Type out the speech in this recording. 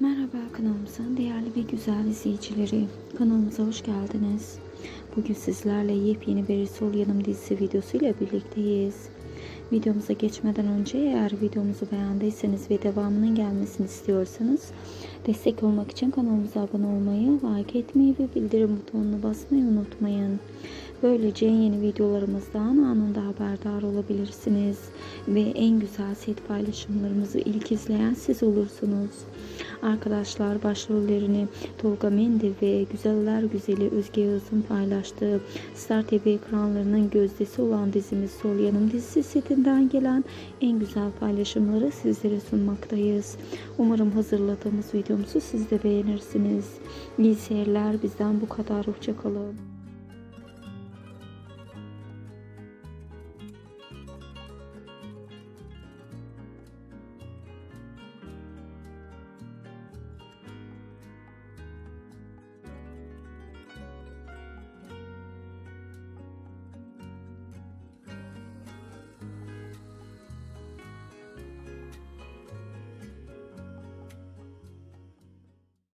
Merhaba kanalımızın değerli ve güzel izleyicileri. Kanalımıza hoş geldiniz. Bugün sizlerle yepyeni bir Sol Yanım dizisi videosuyla birlikteyiz. Videomuza geçmeden önce eğer videomuzu beğendiyseniz ve devamının gelmesini istiyorsanız destek olmak için kanalımıza abone olmayı, like etmeyi ve bildirim butonuna basmayı unutmayın. Böylece yeni videolarımızdan anında haberdar olabilirsiniz ve en güzel set paylaşımlarımızı ilk izleyen siz olursunuz. Arkadaşlar başrollerini Tolga Mendi ve Güzeller Güzeli Özge Yağız'ın paylaştığı Star TV ekranlarının gözdesi olan dizimiz Sol Yanım dizisi setinden gelen en güzel paylaşımları sizlere sunmaktayız. Umarım hazırladığımız videomuzu siz de beğenirsiniz. İyi seyirler bizden bu kadar. Hoşçakalın.